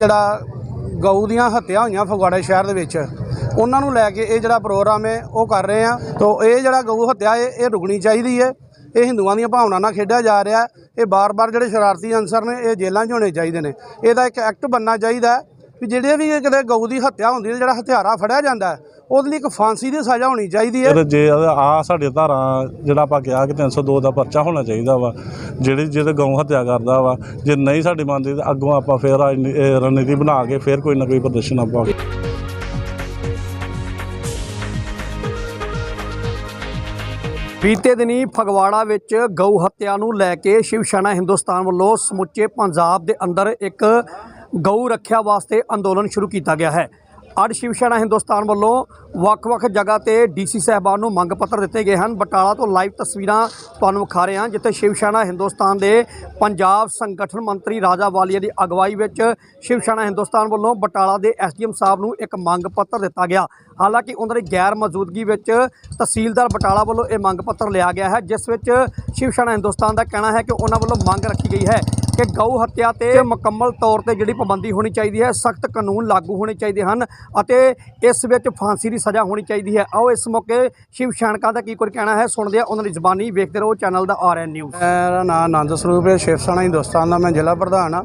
ਜਿਹੜਾ ਗਊ ਦੀਆਂ ਹੱਤਿਆ ਹੋਈਆਂ ਫਗਵਾੜਾ ਸ਼ਹਿਰ ਦੇ ਵਿੱਚ, ਉਹਨਾਂ ਨੂੰ ਲੈ ਕੇ ਇਹ ਜਿਹੜਾ ਪ੍ਰੋਗਰਾਮ ਹੈ, ਉਹ ਕਰ ਰਹੇ ਆ ਤੋਂ ਇਹ ਜਿਹੜਾ ਗਊ ਹੱਤਿਆ ਹੈ, ਇਹ ਰੁਕਣੀ ਚਾਹੀਦੀ ਹੈ। ਇਹ ਹਿੰਦੂਆਂ ਦੀਆਂ ਭਾਵਨਾ ਨਾਲ ਖੇਡਿਆ ਜਾ ਰਿਹਾ ਇਹ ਬਾਰ-ਬਾਰ ਜਿਹੜੇ ਸ਼ਰਾਰਤੀ ਅਨਸਰ ਨੇ, ਇਹ ਜੇਲ੍ਹਾਂ 'ਚ ਹੋਣੇ ਚਾਹੀਦੇ ਨੇ। ਇਹਦਾ ਇੱਕ ਐਕਟ ਬਣਨਾ ਚਾਹੀਦਾ ਵੀ ਜਿਹੜੇ ਵੀ ਕਿਤੇ ਗਊ ਦੀ ਹੱਤਿਆ ਹੁੰਦੀ ਹੈ ਜਿਹੜਾ ਹਥਿਆਰਾ ਫੜਿਆ ਜਾਂਦਾ ਹੈ ਉਹਦੇ ਲਈ ਇੱਕ ਫਾਂਸੀ ਦੀ ਸਜ਼ਾ ਹੋਣੀ ਚਾਹੀਦੀ ਹੈ। ਜੇ ਆ ਸਾਡੇ ਧਾਰਾ ਜਿਹੜਾ ਆਪਾਂ ਕਿਹਾ ਕਿ 302 ਦਾ ਪਰਚਾ ਹੋਣਾ ਚਾਹੀਦਾ ਵਾ ਜਿਹੜੀ ਜਿਹਦੇ ਗਊ ਹੱਤਿਆ ਕਰਦਾ ਵਾ ਜੇ ਨਹੀਂ ਸਾਡੀ ਮੰਨਦੀ ਤਾਂ ਅੱਗੋਂ ਆਪਾਂ ਫੇਰ ਰਣਨੀਤੀ ਬਣਾ ਕੇ ਫੇਰ ਕੋਈ ਨਾ ਕੋਈ ਪ੍ਰਦਰਸ਼ਨ ਆਪਾਂ ਬੀਤੇ ਦਿਨੀ ਫਗਵਾੜਾ ਵਿੱਚ ਗਊ ਹੱਤਿਆ ਨੂੰ ਲੈ ਕੇ ਸ਼ਿਵ ਸੈਨਾ ਹਿੰਦੁਸਤਾਨ ਵੱਲੋਂ ਸਮੁੱਚੇ ਪੰਜਾਬ ਦੇ ਅੰਦਰ ਇੱਕ ਗਊ ਰੱਖਿਆ ਵਾਸਤੇ ਅੰਦੋਲਨ ਸ਼ੁਰੂ ਕੀਤਾ ਗਿਆ ਹੈ। ਅੱਜ ਸ਼ਿਵ ਸੈਨਾ ਹਿੰਦੁਸਤਾਨ ਵੱਲੋਂ ਵੱਖ-ਵੱਖ ਜਗ੍ਹਾ ਤੇ ਡੀਸੀ ਸਾਹਿਬਾਨ ਨੂੰ ਮੰਗ ਪੱਤਰ ਦਿੱਤੇ ਗਏ ਹਨ। ਬਟਾਲਾ ਤੋਂ ਲਾਈਵ ਤਸਵੀਰਾਂ ਤੁਹਾਨੂੰ ਵਿਖਾ ਰਹੇ ਹਾਂ, ਜਿੱਥੇ ਸ਼ਿਵ ਸੈਨਾ ਹਿੰਦੁਸਤਾਨ ਦੇ ਪੰਜਾਬ ਸੰਗਠਨ ਮੰਤਰੀ ਰਾਜਾ ਵਾਲੀਆ ਦੀ ਅਗਵਾਈ ਵਿੱਚ ਸ਼ਿਵ ਸੈਨਾ ਹਿੰਦੁਸਤਾਨ ਵੱਲੋਂ ਬਟਾਲਾ ਦੇ ਐਸਡੀਐਮ ਸਾਹਿਬ ਨੂੰ ਇੱਕ ਮੰਗ ਪੱਤਰ ਦਿੱਤਾ ਗਿਆ। ਹਾਲਾਂਕਿ ਉਹਨਾਂ ਦੀ ਗੈਰ ਮੌਜੂਦਗੀ ਵਿੱਚ ਤਹਿਸੀਲਦਾਰ ਬਟਾਲਾ ਵੱਲੋਂ ਇਹ ਮੰਗ ਪੱਤਰ ਲਿਆ ਗਿਆ ਹੈ, ਜਿਸ ਵਿੱਚ ਸ਼ਿਵ ਸੈਨਾ ਹਿੰਦੁਸਤਾਨ ਦਾ ਕਹਿਣਾ ਹੈ ਕਿ ਉਹਨਾਂ ਵੱਲੋਂ ਮੰਗ ਰੱਖੀ ਗਈ ਹੈ। ਕਿ ਗਊ ਹੱਤਿਆ ਤੇ ਮੁਕੰਮਲ ਤੌਰ ਤੇ ਜਿਹੜੀ ਪਾਬੰਦੀ ਹੋਣੀ ਚਾਹੀਦੀ ਹੈ, ਸਖਤ ਕਾਨੂੰਨ ਲਾਗੂ ਹੋਣੇ ਚਾਹੀਦੇ ਹਨ ਅਤੇ ਇਸ ਵਿੱਚ ਫਾਂਸੀ ਦੀ ਸਜ਼ਾ ਹੋਣੀ ਚਾਹੀਦੀ ਹੈ। ਆਓ ਇਸ ਮੌਕੇ ਸ਼ਿਵ ਸੈਨਿਕਾਂ ਦਾ ਕੀ ਕੁਝ ਕਹਿਣਾ ਹੈ, ਸੁਣਦੇ ਆ ਉਹਨਾਂ ਦੀ ਜ਼ਬਾਨੀ, ਵੇਖਦੇ ਰਹੋ ਚੈਨਲ ਦਾ ਆਰਐਨ ਨਿਊਜ਼। ਮੇਰਾ ਨਾਮ ਆਨੰਦ ਸਰੂਪ ਹੈ, ਸ਼ਿਵ ਸੈਨਾ ਹਿੰਦੁਸਤਾਨ ਦਾ ਮੈਂ ਜ਼ਿਲ੍ਹਾ ਪ੍ਰਧਾਨ ਆ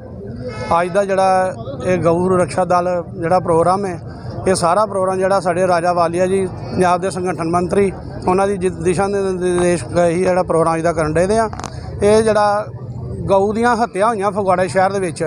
ਅੱਜ ਦਾ ਜਿਹੜਾ ਇਹ ਗਊ ਰੱਖਿਆ ਦਲ ਜਿਹੜਾ ਪ੍ਰੋਗਰਾਮ ਹੈ, ਇਹ ਸਾਰਾ ਪ੍ਰੋਗਰਾਮ ਜਿਹੜਾ ਸਾਡੇ ਰਾਜਾ ਵਾਲੀਆ ਜੀ, ਪੰਜਾਬ ਦੇ ਸੰਗਠਨ ਮੰਤਰੀ, ਉਹਨਾਂ ਦੀ ਜਿ- ਦਿਸ਼ਾ ਨਿਰਦੇਸ਼ ਹੀ ਜਿਹੜਾ ਪ੍ਰੋਗਰਾਮ ਇਹਦਾ ਕਰਨ ਦੇ ਆ, ਇਹ ਜਿਹੜਾ ਗਊ ਦੀਆਂ ਹੱਤਿਆ ਹੋਈਆਂ ਫਗਵਾੜਾ ਸ਼ਹਿਰ ਦੇ ਵਿੱਚ।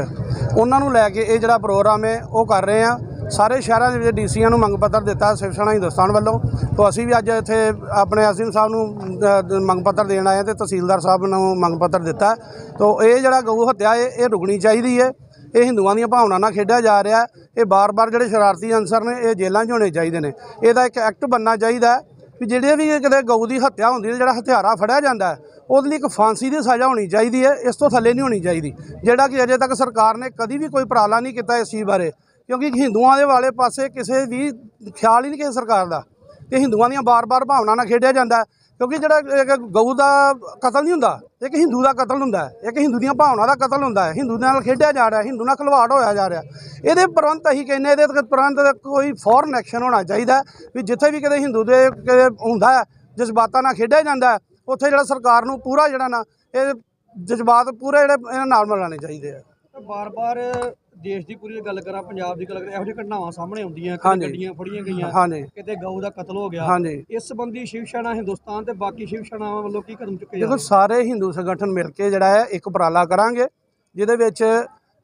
ਉਹਨਾਂ ਨੂੰ ਲੈ ਕੇ ਇਹ ਜਿਹੜਾ ਪ੍ਰੋਗਰਾਮ ਹੈ, ਉਹ ਕਰ ਰਹੇ ਆ ਸਾਰੇ ਸ਼ਹਿਰਾਂ ਦੇ ਵਿੱਚ ਡੀਸੀਆਂ ਨੂੰ ਮੰਗ ਪੱਤਰ ਦਿੱਤਾ, ਸ਼ਿਵ ਸੈਨਾ ਹਿੰਦੁਸਤਾਨ ਵੱਲੋਂ। ਤੋਂ ਅਸੀਂ ਵੀ ਅੱਜ ਇੱਥੇ ਆਪਣੇ ਐਸਡੀਐਮ ਸਾਹਿਬ ਨੂੰ ਮੰਗ ਪੱਤਰ ਦੇਣ ਆਏ ਹਾਂ ਤੇ ਤਹਿਸੀਲਦਾਰ ਸਾਹਿਬ ਨੂੰ ਮੰਗ ਪੱਤਰ ਦਿੱਤਾ। ਤੋਂ ਇਹ ਜਿਹੜਾ ਗਊ ਹੱਤਿਆ ਹੈ, ਇਹ ਰੁਕਣੀ ਚਾਹੀਦੀ ਹੈ। ਇਹ ਹਿੰਦੂਆਂ ਦੀਆਂ ਭਾਵਨਾ ਨਾਲ ਖੇਡਿਆ ਜਾ ਰਿਹਾ ਇਹ ਬਾਰ-ਬਾਰ ਜਿਹੜੇ ਸ਼ਰਾਰਤੀ ਅਨਸਰ ਨੇ, ਇਹ ਜੇਲ੍ਹਾਂ 'ਚ ਹੋਣੇ ਚਾਹੀਦੇ ਨੇ। ਇਹਦਾ ਇੱਕ ਐਕਟ ਬਣਨਾ ਚਾਹੀਦਾ ਵੀ ਜਿਹੜੇ ਵੀ ਕਿਤੇ ਗਊ ਦੀ ਹੱਤਿਆ ਹੁੰਦੀ ਹੈ, ਜਿਹੜਾ ਹਥਿਆਰਾ ਫੜਿਆ ਜਾਂਦਾ ਉਹਦੇ ਲਈ ਇੱਕ ਫਾਂਸੀ ਦੀ ਸਜ਼ਾ ਹੋਣੀ ਚਾਹੀਦੀ ਹੈ, ਇਸ ਤੋਂ ਥੱਲੇ ਨਹੀਂ ਹੋਣੀ ਚਾਹੀਦੀ। ਜਿਹੜਾ ਕਿ ਅਜੇ ਤੱਕ ਸਰਕਾਰ ਨੇ ਕਦੀ ਵੀ ਕੋਈ ਉਪਰਾਲਾ ਨਹੀਂ ਕੀਤਾ ਇਸ ਚੀਜ਼ ਬਾਰੇ, ਕਿਉਂਕਿ ਹਿੰਦੂਆਂ ਦੇ ਵਾਲੇ ਪਾਸੇ ਕਿਸੇ ਵੀ ਖਿਆਲ ਹੀ ਨਹੀਂ ਕਿਸੇ ਸਰਕਾਰ ਦਾ। ਕਿ ਹਿੰਦੂਆਂ ਦੀਆਂ ਬਾਰ-ਬਾਰ ਭਾਵਨਾ ਨਾਲ ਖੇਡਿਆ ਜਾਂਦਾ ਕਿਉਂਕਿ ਜਿਹੜਾ ਇੱਕ ਗਊ ਦਾ ਕਤਲ ਨਹੀਂ ਹੁੰਦਾ, ਇੱਕ ਹਿੰਦੂ ਦਾ ਕਤਲ ਹੁੰਦਾ ਇੱਕ ਹਿੰਦੂ ਦੀਆਂ ਭਾਵਨਾ ਦਾ ਕਤਲ ਹੁੰਦਾ ਹੈ, ਹਿੰਦੂ ਦੇ ਨਾਲ ਖੇਡਿਆ ਜਾ ਰਿਹਾ, ਹਿੰਦੂ ਨਾਲ ਖਿਲਵਾੜ ਹੋਇਆ ਜਾ ਰਿਹਾ। ਇਹਦੇ ਪ੍ਰੰਤ ਅਸੀਂ ਕਹਿੰਦੇ ਇਹਦੇ ਤੇ ਪ੍ਰੰਤ ਕੋਈ ਫੋਰਨ ਐਕਸ਼ਨ ਹੋਣਾ ਚਾਹੀਦਾ ਵੀ ਜਿੱਥੇ ਵੀ ਕਿਤੇ ਹਿੰਦੂ ਦੇ ਹੁੰਦਾ ਜਜ਼ਬਾਤਾਂ ਨਾਲ ਖੇਡਿਆ ਜਾਂਦਾ ਉੱਥੇ ਜਿਹੜਾ ਸਰਕਾਰ ਨੂੰ ਪੂਰਾ ਜਿਹੜਾ ਨਾ ਇਹ ਜਜ਼ਬਾਤ ਪੂਰੇ ਜਿਹੜੇ ਇਹਨਾਂ ਨਾਲ ਮਿਲਾਣੇ ਚਾਹੀਦੇ ਆ। ਬਾਰ-ਬਾਰ ਦੇਸ਼ ਦੀ ਪੂਰੀ ਗੱਲ ਕਰਾਂ ਪੰਜਾਬ ਦੀ ਗੱਲ ਕਰਾਂ ਇਹੋ ਜਿਹੀ ਘਟਨਾਵਾਂ ਸਾਹਮਣੇ ਆਉਂਦੀਆਂ ਗੱਡੀਆਂ ਫੜੀਆਂ ਗਈਆਂ ਕਿਤੇ ਗਊ ਦਾ ਕਤਲ ਹੋ ਗਿਆ। ਇਸ ਸੰਬੰਧੀ ਸ਼ਿਵ ਸੈਨਾ ਹਿੰਦੁਸਤਾਨ ਤੇ ਬਾਕੀ ਸ਼ਿਵ ਸੈਨਾਵਾਂ ਵੱਲੋਂ ਕੀ ਕਦਮ ਚੁੱਕੇ ਦੇਖੋ ਸਾਰੇ ਹਿੰਦੂ ਸੰਗਠਨ ਮਿਲ ਕੇ ਜਿਹੜਾ ਹੈ ਇੱਕ ਉਪਰਾਲਾ ਕਰਾਂਗੇ ਜਿਹਦੇ ਵਿੱਚ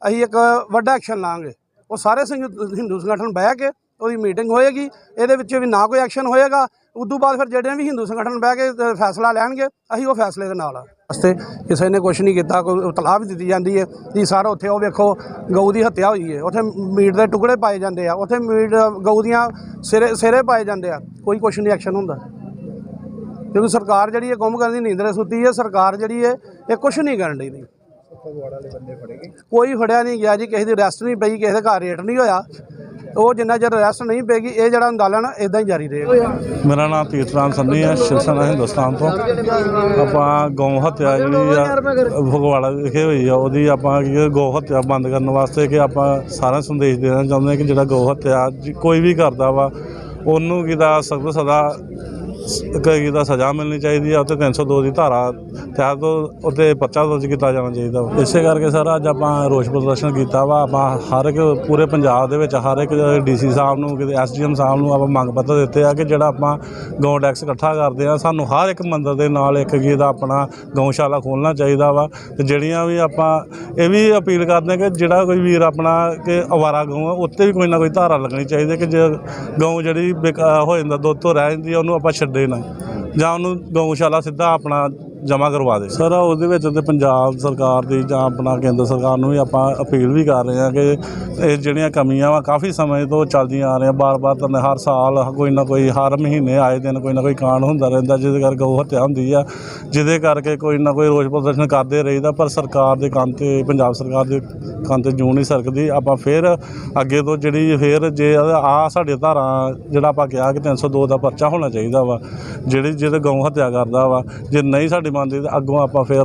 ਅਸੀਂ ਇੱਕ ਵੱਡਾ ਐਕਸ਼ਨ ਲਾਂਗੇ। ਉਹ ਸਾਰੇ ਹਿੰਦੂ ਸੰਗਠਨ ਬਹਿ ਕੇ ਉਹਦੀ ਮੀਟਿੰਗ ਹੋਏਗੀ ਇਹਦੇ ਵਿੱਚ ਵੀ ਨਾ ਕੋਈ ਐਕਸ਼ਨ ਹੋਏਗਾ ਉਦੋਂ ਬਾਅਦ ਫਿਰ ਜਿਹੜੇ ਵੀ ਹਿੰਦੂ ਸੰਗਠਨ ਬਹਿ ਕੇ ਫੈਸਲਾ ਲੈਣਗੇ ਅਸੀਂ ਉਹ ਫੈਸਲੇ ਦੇ ਨਾਲ ਆ। ਵਾਸਤੇ ਕਿਸੇ ਨੇ ਕੁਝ ਨਹੀਂ ਕੀਤਾ ਕੋਈ ਇਤਲਾਹ ਵੀ ਦਿੱਤੀ ਜਾਂਦੀ ਹੈ ਜੀ ਸਰ ਉੱਥੇ ਉਹ ਵੇਖੋ ਗਊ ਦੀ ਹੱਤਿਆ ਹੋਈ ਹੈ। ਉੱਥੇ ਮੀਟ ਦੇ ਟੁਕੜੇ ਪਾਏ ਜਾਂਦੇ ਆ। ਉੱਥੇ ਮੀਟ ਗਊ ਦੀਆਂ ਸਿਰੇ ਸਿਰੇ ਪਾਏ ਜਾਂਦੇ ਆ। ਕੋਈ ਕੁਛ ਨਹੀਂ ਐਕਸ਼ਨ ਹੁੰਦਾ। ਕਿਉਂਕਿ ਸਰਕਾਰ ਜਿਹੜੀ ਹੈ ਗੁੰਮ ਕਰਨ ਦੀ ਨੀਂਦਰੇ ਸੁੱਤੀ ਹੈ ਸਰਕਾਰ ਜਿਹੜੀ ਹੈ ਇਹ ਕੁਝ ਨਹੀਂ ਕਰਨ ਦੀ ਕੋਈ ਫੜਿਆ ਨਹੀਂ ਗਿਆ ਜੀ ਕਿਸੇ ਦੀ ਅਰੈਸਟ ਨਹੀਂ ਪਈ ਕਿਸੇ ਦੇ ਘਰ ਰੇਟ ਨਹੀਂ ਹੋਇਆ। ਉਹ ਜਿੰਨਾ ਚਿਰ ਅਰੈਸਟ ਨਹੀਂ ਪਏਗੀ, ਇਹ ਜਿਹੜਾ ਅੰਦੋਲਨ ਇਦਾਂ ਹੀ ਜਾਰੀ ਰਹੇਗਾ। ਮੇਰਾ ਨਾਮ ਤੀਰਥਰਾਮ ਸੰਨੀ ਹੈ ਸ਼ਿਵ ਸੈਨਾ ਹਿੰਦੁਸਤਾਨ ਤੋਂ। ਆਪਾਂ ਗਊ ਹੱਤਿਆ ਜਿਹੜੀ ਆ, ਫਗਵਾੜਾ ਵਿਖੇ ਹੋਈ ਆ, ਉਹਦੀ ਆਪਾਂ ਗਊ ਹੱਤਿਆ ਬੰਦ ਕਰਨ ਵਾਸਤੇ ਕਿ ਆਪਾਂ ਸਾਰਾ ਸੰਦੇਸ਼ ਦੇਣਾ ਚਾਹੁੰਦੇ ਹਾਂ ਕਿ ਜਿਹੜਾ ਗਊ ਹੱਤਿਆ ਕੋਈ ਵੀ ਕਰਦਾ ਵਾ, ਉਹਨੂੰ ਕਿਦਾ ਸਖਤ ਸਦਾ ਕਈ ਦਾ ਸਜ਼ਾ ਮਿਲਣੀ ਚਾਹੀਦੀ ਆ ਉੱਤੇ 302 ਦੀ ਧਾਰਾ ਤਹਿਤ ਉੱਤੇ ਪਰਚਾ ਦਰਜ ਕੀਤਾ ਜਾਣਾ ਚਾਹੀਦਾ ਵਾ। ਇਸੇ ਕਰਕੇ ਸਰ, ਅੱਜ ਆਪਾਂ ਰੋਸ ਪ੍ਰਦਰਸ਼ਨ ਕੀਤਾ ਵਾ, ਆਪਾਂ ਹਰ ਇੱਕ ਪੂਰੇ ਪੰਜਾਬ ਦੇ ਵਿੱਚ ਹਰ ਇੱਕ ਡੀਸੀ ਸਾਹਿਬ ਨੂੰ, ਕਿਤੇ ਐਸਡੀਐਮ ਸਾਹਿਬ ਨੂੰ ਆਪਾਂ ਮੰਗ ਪੱਤਰ ਦਿੱਤੇ ਆ ਕਿ ਜਿਹੜਾ ਆਪਾਂ ਗਊ ਟੈਕਸ ਇਕੱਠਾ ਕਰਦੇ ਆ, ਸਾਨੂੰ ਹਰ ਇੱਕ ਮੰਦਰ ਦੇ ਨਾਲ ਇੱਕ ਕੀ ਦਾ ਆਪਣਾ ਗਊਸ਼ਾਲਾ ਖੋਲ੍ਹਣਾ ਚਾਹੀਦਾ ਵਾ। ਤੇ ਜਿਹੜੀਆਂ ਵੀ ਆਪਾਂ ਇਹ ਵੀ ਅਪੀਲ ਕਰਦੇ ਹਾਂ ਕਿ ਜਿਹੜਾ ਕੋਈ ਵੀਰ ਆਪਣਾ ਕਿ ਅਵਾਰਾ ਗਊ ਆ, ਉੱਤੇ ਵੀ ਕੋਈ ਨਾ ਕੋਈ ਧਾਰਾ ਲੱਗਣੀ ਚਾਹੀਦੀ ਹੈ ਕਿ ਜੇ ਗਊ ਜਿਹੜੀ ਬੇਕਾ- ਹੋ ਜਾਂਦਾ, ਦੁੱਧ ਤੋਂ ਰਹਿ ਜਾਂਦੀ ਆ, ਉਹਨੂੰ ਆਪਾਂ ਛੱਡੇ ਨਾ ਜਾਂ ਉਹਨੂੰ ਗਊਸ਼ਾਲਾ ਸਿੱਧਾ ਆਪਣਾ ਜਮ੍ਹਾਂ ਕਰਵਾ ਦੇ। ਸਰ ਉਹਦੇ ਵਿੱਚ ਤੇ ਪੰਜਾਬ ਸਰਕਾਰ ਦੀ ਜਾਂ ਆਪਣਾ ਕੇਂਦਰ ਸਰਕਾਰ ਨੂੰ ਵੀ ਆਪਾਂ ਅਪੀਲ ਵੀ ਕਰ ਰਹੇ ਹਾਂ ਕਿ ਇਹ ਜਿਹੜੀਆਂ ਕਮੀਆਂ ਵਾ, ਕਾਫੀ ਸਮੇਂ ਤੋਂ ਚੱਲਦੀਆਂ ਆ ਰਹੀਆਂ, ਬਾਰ-ਬਾਰ ਤਾਂ ਹਰ ਸਾਲ ਕੋਈ ਨਾ ਕੋਈ, ਹਰ ਮਹੀਨੇ, ਆਏ ਦਿਨ ਕੋਈ ਨਾ ਕੋਈ ਕਾਂਡ ਹੁੰਦਾ ਰਹਿੰਦਾ, ਜਿਹਦੇ ਕਰਕੇ ਗਊ ਹੱਤਿਆ ਹੁੰਦੀ ਆ, ਜਿਹਦੇ ਕਰਕੇ ਕੋਈ ਨਾ ਕੋਈ ਰੋਸ ਪ੍ਰਦਰਸ਼ਨ ਕਰਦੇ ਰਹੀਦਾ, ਪਰ ਸਰਕਾਰ ਦੇ ਕੰਨ ਤੇ, ਪੰਜਾਬ ਸਰਕਾਰ ਦੇ ਕੰਨ ਤੇ ਜੂੰ ਨਹੀਂ ਸਰਕਦੀ, ਆਪਾਂ ਫਿਰ ਅੱਗੇ ਤੋਂ ਜਿਹੜੀ ਫਿਰ ਜੇ ਆ ਸਾਡੇ ਧਾਰਾ ਜਿਹੜਾ ਆਪਾਂ ਕਿਹਾ ਕਿ 302 ਦਾ ਪਰਚਾ ਹੋਣਾ ਚਾਹੀਦਾ ਵਾ, ਜਿਹੜੀ, ਜਿਹਦੇ ਗਊ ਹੱਤਿਆ ਕਰਦਾ ਵਾ, ਜੇ ਨਹੀਂ ਸਾਡੇ ਦੀ ਤੇ ਅੱਗੋਂ ਆਪਾਂ ਫਿਰ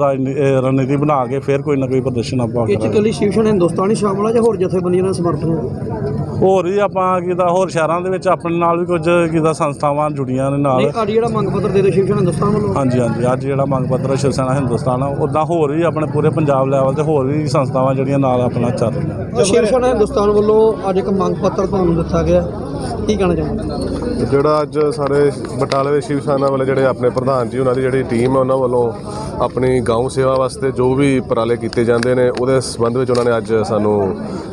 ਰਣਨੀਤੀ ਬਣਾ ਕੇ ਫਿਰ ਕੋਈ ਨਾ ਕੋਈ ਪ੍ਰਦਰਸ਼ਨ ਆਪਾਂ ਇਹ ਚ ਕਰਾਂਗੇ। ਇਕੱਲੀ ਸ਼ਿਵ ਸੈਨਾ ਹਿੰਦੁਸਤਾਨ ਸ਼ਾਮਲ ਹੈ ਜਾਂ ਹੋਰ ਜਥੇਬੰਦੀਆਂ ਨਾਲ ਸਮਰਥਨ ਹੈ ਹੋਰ ਵੀ ਆਪਾਂ ਕਿਦਾ ਹੋਰ ਸ਼ਹਿਰਾਂ ਦੇ ਵਿੱਚ ਆਪਣੇ ਨਾਲ ਵੀ ਕੁਝ ਕਿਦਾ ਸੰਸਥਾਵਾਂ ਜੁੜੀਆਂ ਨੇ ਨਾਲ। ਨਹੀਂ ਅੱਜ ਜਿਹੜਾ ਮੰਗ ਪੱਤਰ ਦੇ ਦਿਓ ਸ਼ਿਵ ਸੈਨਾ ਹਿੰਦੁਸਤਾਨ ਵੱਲੋਂ। ਹਾਂਜੀ ਹਾਂਜੀ ਅੱਜ ਜਿਹੜਾ ਮੰਗ ਪੱਤਰ ਹੈ ਸ਼ਿਵ ਸੈਨਾ ਹਿੰਦੁਸਤਾਨ ਆ ਉਦਾਂ ਹੋਰ ਵੀ ਆਪਣੇ ਪੂਰੇ ਪੰਜਾਬ ਲੈਵਲ ਤੇ ਹੋਰ ਵੀ ਸੰਸਥਾਵਾਂ ਜਿਹੜੀਆਂ ਨਾਲ ਆਪਣਾ ਚੱਲ ਰਹੀਆਂ ਸ਼ਿਵ ਸੈਨਾ ਹਿੰਦੁਸਤਾਨ ਵੱਲੋਂ ਅੱਜ ਇੱਕ ਮੰਗ ਪੱਤਰ ਤੁਹਾਨੂੰ ਦਿੱਤਾ ਗਿਆ। ਕੀ ਕਹਿਣਾ ਚਾਹੁੰਦੇ ਜਿਹੜਾ ਅੱਜ ਸਾਡੇ ਬਟਾਲੇ ਦੇ ਸ਼ਿਵ ਸੈਨਾ ਵਾਲੇ ਜਿਹੜੇ ਆਪਣੇ ਪ੍ਰਧਾਨ ਜੀ ਉਹਨਾਂ ਦੀ ਜਿਹੜੀ ਟੀਮ ਹੈ ਉਹਨਾਂ ਵੱਲੋਂ ਆਪਣੀ ਗਾਉਂ ਸੇਵਾ ਵਾਸਤੇ ਜੋ ਵੀ ਉਪਰਾਲੇ ਕੀਤੇ ਜਾਂਦੇ ਨੇ ਉਹਦੇ ਸੰਬੰਧ ਵਿੱਚ ਉਹਨਾਂ ਨੇ ਅੱਜ ਸਾਨੂੰ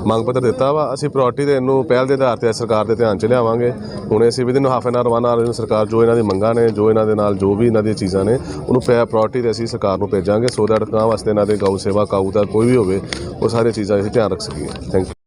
ਮੰਗ ਪੱਤਰ ਦਿੱਤਾ ਵਾ। ਅਸੀਂ ਪ੍ਰਾਇੋਰਟੀ ਦੇ ਇਹਨੂੰ ਪਹਿਲ ਦੇ ਆਧਾਰ ਤੇ ਅੱਜ ਸਰਕਾਰ ਦੇ ਧਿਆਨ 'ਚ ਲਿਆਵਾਂਗੇ। ਹੁਣ ਅਸੀਂ within half an hour one hour ਸਰਕਾਰ ਜੋ ਇਹਨਾਂ ਦੀ ਮੰਗਾਂ ਨੇ, ਜੋ ਇਹਨਾਂ ਦੇ ਨਾਲ ਜੋ ਵੀ ਇਹਨਾਂ ਦੀਆਂ ਚੀਜ਼ਾਂ ਨੇ, ਉਹਨੂੰ ਪ੍ਰਾਇੋਰਟੀ ਤੇ ਅਸੀਂ ਸਰਕਾਰ ਨੂੰ ਭੇਜਾਂਗੇ ਸੋ ਦੈਟ ਗਾਂ ਵਾਸਤੇ ਇਹਨਾਂ ਦੇ ਗਊ ਸੇਵਾ, ਕਾਊ ਦਾ ਕੋਈ ਵੀ ਹੋਵੇ, ਉਹ ਸਾਰੀਆਂ ਚੀਜ਼ਾਂ ਅਸੀਂ ਧਿਆਨ ਰੱਖ ਸਕੀਏ। Thank you